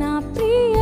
నా ప్రియ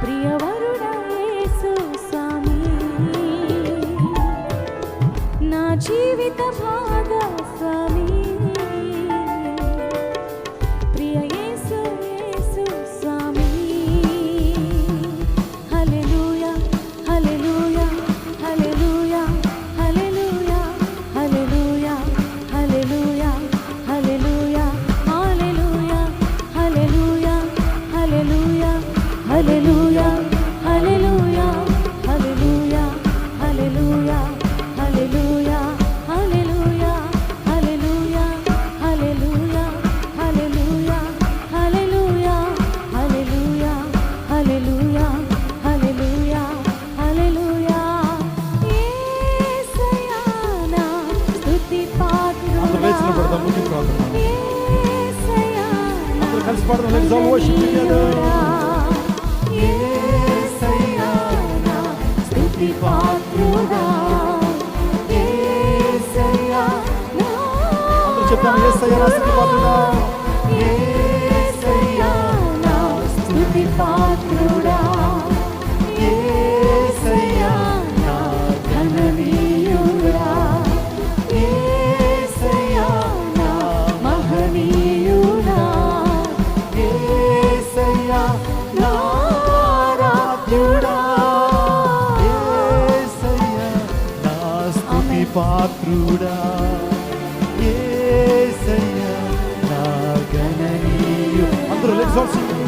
priyava పాడుతున్నాం జోషి చెప్తాను ఏ సయ్యా స్థితి పాత్రుడా vamos.